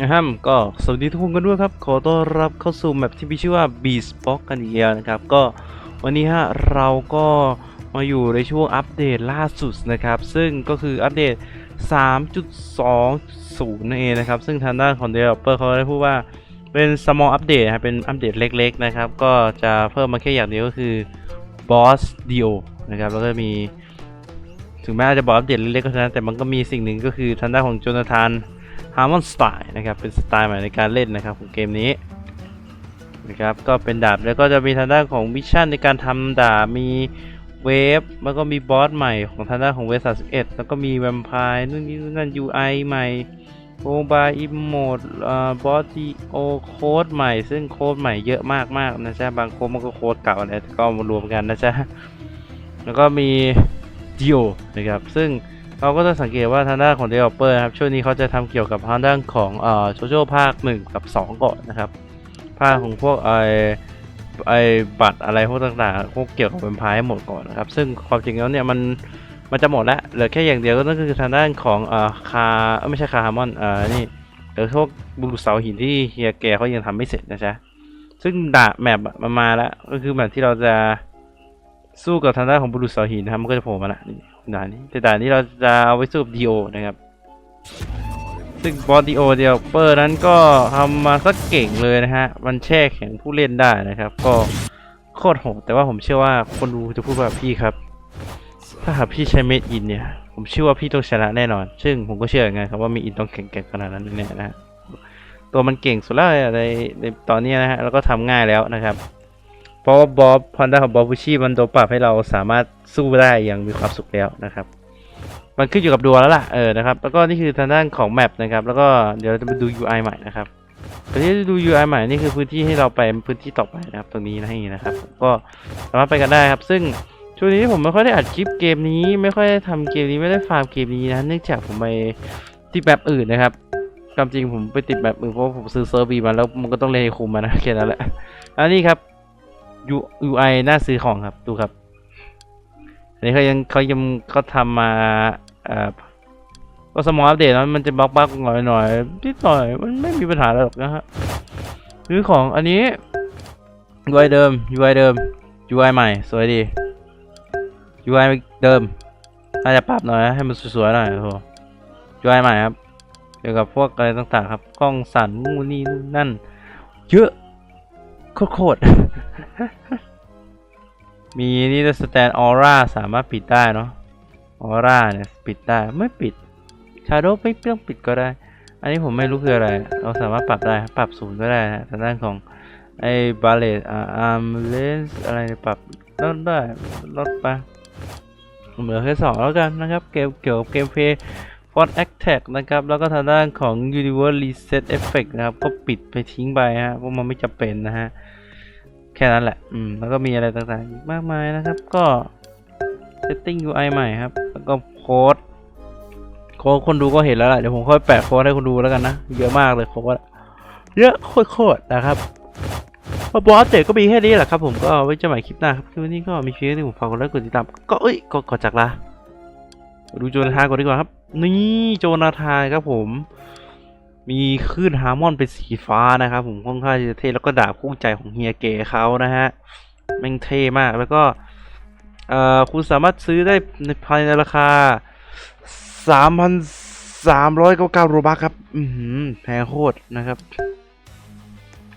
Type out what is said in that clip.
นะครับก็สวัสดีทุกคนกันด้วยครับ ขอต้อนรับเข้าสู่แมปที่มีชื่อว่า Beast Box กันอีกแล้วนะครับ ก็วันนี้ฮะเราก็มาอยู่ในช่วงอัปเดตล่าสุดนะครับ ซึ่งก็คืออัปเดต 3.20 นั่นเองนะครับ ซึ่งทางด้านของ Developer เขาได้พูดว่าเป็น small update นะครับเป็นอัปเดตเล็ก ๆ นะครับ ก็จะเพิ่มมาแค่อย่างเดียวก็คือ Boss Dio นะครับ แล้วก็มี ถึงแม้จะบอกอัปเดตเล็กๆก็เท่านั้นแต่มันก็มีสิ่งหนึ่งก็คือทางด้านของโจนาธาน ฮาร์มอนสไตล์นะครับเป็นสไตล์ใหม่ในการเล่นนะครับของเกมนี้นะครับก็เป็นดาบแล้วก็จะมีทางด้านของมิชชั่นในการทำดาบมีเวฟแล้วก็มีบอสใหม่ของทางด้านของเวฟ31แล้วก็มีแวมไพร์นู่นนี่นั่น UI ใหม่โอบาอิมโมดบอสดีโอโค้ดใหม่ ซึ่งโค้ดใหม่เยอะมากๆนะจ๊ะบางโค้ดมันก็โค้ดเก่าอะไรแต่ก็มารวมกันนะจ๊ะแล้วก็มีดิโอนะครับซึ่ง เราก็จะสังเกตว่าทางด้านของ developer นะครับช่วงนี้เขาจะทำเกี่ยวกับทางด้านของเอ่อโชโจภาค 1 กับ 2 ก่อนนะครับ ภาคของพวกไอไอบัตรอะไรพวกต่างๆพวกเกี่ยวกับเป็นพายหมดก่อนนะครับ ซึ่งความจริงแล้วเนี่ยมันมันจะหมดแล้วเหลือแค่อย่างเดียวก็นั่นคือทางด้านของเอ่อคาไม่ใช่คาฮามอนเอ่อนี่เหลือพวกบุรุษเสาหินที่เฮียแกเขายังทำไม่เสร็จนะจ๊ะซึ่งดาแมปมันมาแล้วก็คือแบบที่เราจะ สู้กับทางด้านของบุรุษเสาหินนะครับ มันก็จะโผล่มาละนี่ด่านนี้แต่ด่านนี้เราจะเอาไว้สู้กับดีโอนะครับ ซึ่งบอสดีโอเดียวเปอร์นั้นก็ทำมาสักเก่งเลยนะฮะ มันแช่แข็งผู้เล่นได้นะครับ ก็โคตรโหดแต่ว่าผมเชื่อว่าคนดูจะพูดว่าพี่ครับ ถ้าหากพี่ใช้เมดอินเนี่ย ผมเชื่อว่าพี่ต้องชนะแน่นอน ซึ่งผมก็เชื่ออย่างครับว่ามดอินต้องแข็งๆขนาดนั้นแน่นะตัวมันเก่งสุดแล้วในในตอนนี้นะฮะแล้วก็ทำง่ายแล้วนะครับ เพราะว่าบอบพอนด้าของบอบบูชี่มันโดนปรับให้เราสามารถสู้ได้อย่างมีความสุขแล้วนะครับ มันขึ้นอยู่กับดวงแล้วล่ะเออนะครับ แล้วก็นี่คือทางด้านของแมปนะครับ แล้วก็เดี๋ยวเราจะมาดู UI ใหม่นะครับตอนที่ดู UI ใหม่นี่คือพื้นที่ให้เราไปพื้นที่ต่อไปนะครับ ตรงนี้นะนี่นะครับ ก็สามารถไปกันได้ครับ ซึ่งช่วงนี้ผมไม่ค่อยได้อัดคลิปเกมนี้ ไม่ค่อยได้ทำเกมนี้ไม่ได้ฟาร์มเกมนี้นะเนื่องจากผมไปติดแบบอื่นนะครับความจริงผมไปติดแบบอื่นเพราะผมซื้อเซอร์วีมาแล้วมันก็ต้องเลนคุมมานะแค่นั้นแหละอันนี้ครับ UI น่าซื้อของครับดูครับ อันนี้เขายังเขายังเขาทำมาเอ่อก็สมองอัปเดตแล้วมันจะบักบักหน่อยหน่อยนิดหน่อยมันไม่มีปัญหาหรอกนะฮะซื้อของอันนี้ UI เดิม UI เดิม UI ใหม่ สวยดี UI เดิมน่าจะปรับหน่อยให้มันสวยๆหน่อยโอ้โห UI ใหม่ครับเกี่ยวกับพวกอะไรต่างๆครับ กล้องสั่นนู่นนี่นั่น เยอะ โคตรมีนี่จะสแตนออร่าสามารถปิดได้เนาะออร่าเนี่ยปิดได้ไม่ปิดชาโดว์ไม่ต้องปิดก็ได้ อันนี้ผมไม่รู้คืออะไร เราสามารถปรับได้ปรับศูนย์ก็ได้นะทางด้านของไอ้บาเลตอาร์มเลนส์อะไรปรับลดได้ลดไปเหลือแค่สองแล้วกันนะครับ เกมเกี่ยวกับเกมเพย์ ฟอนต์แอคแท็กนะครับ แล้วก็ทางด้านของ Universe Reset Effect นะครับ ก็ปิดไปทิ้งไปฮะเพราะมันไม่จำเป็นนะฮะ แค่นั้นแหละ อืม แล้วก็มีอะไรต่างๆอีกมากมายนะครับ ก็ Setting UI ใหม่ครับ แล้วก็โค้ดโค้ดคนดูก็เห็นแล้วแหละ เดี๋ยวผมค่อยแปะโค้ดให้คนดูแล้วกันนะ เยอะมากเลยโค้ดเยอะโคตรๆนะครับบอสเตก็มีแค่นี้แหละครับผมก็ไว้เจะใหม่คลิปหน้าครับคลิปนี้ก็มีเพียงที่ผมฝากกดไลค์กดติดตามก็เอ้ยก็กดจากละดูโจนาธานก่อนดีกว่าครับ นี่โจนาธานครับผม มีคลื่นฮาร์มอนเป็นสีฟ้านะครับผมค่อนข้างจะเท่แล้วก็ดาบคู่ใจของเฮียเก๋เขานะฮะแม่งเท่มากแล้วก็เอ่อคุณสามารถซื้อได้ในภายในราคา 3,399โรบัคครับอือหือแพงโคตรนะครับ